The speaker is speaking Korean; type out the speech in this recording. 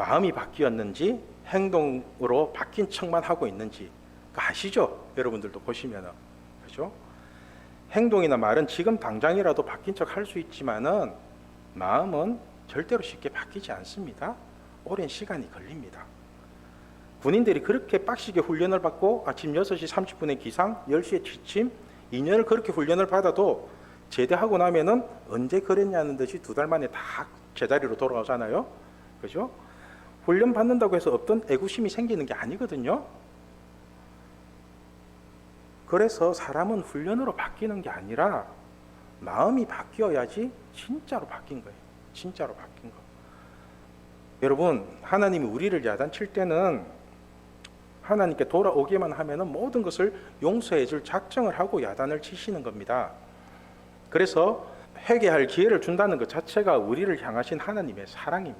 마음이 바뀌었는지 행동으로 바뀐 척만 하고 있는지 아시죠? 여러분들도 보시면은 그죠? 행동이나 말은 지금 당장이라도 바뀐 척 할 수 있지만은 마음은 절대로 쉽게 바뀌지 않습니다. 오랜 시간이 걸립니다. 군인들이 그렇게 빡시게 훈련을 받고 아침 6시 30분에 기상, 10시에 취침, 2년을 그렇게 훈련을 받아도 제대하고 나면은 언제 그랬냐는 듯이 두 달 만에 다 제자리로 돌아오잖아요. 그죠? 훈련 받는다고 해서 없던 애구심이 생기는 게 아니거든요. 그래서 사람은 훈련으로 바뀌는 게 아니라 마음이 바뀌어야지 진짜로 바뀐 거예요. 진짜로 바뀐 거. 여러분, 하나님이 우리를 야단칠 때는 하나님께 돌아오기만 하면은 모든 것을 용서해 줄 작정을 하고 야단을 치시는 겁니다. 그래서 회개할 기회를 준다는 것 자체가 우리를 향하신 하나님의 사랑입니다.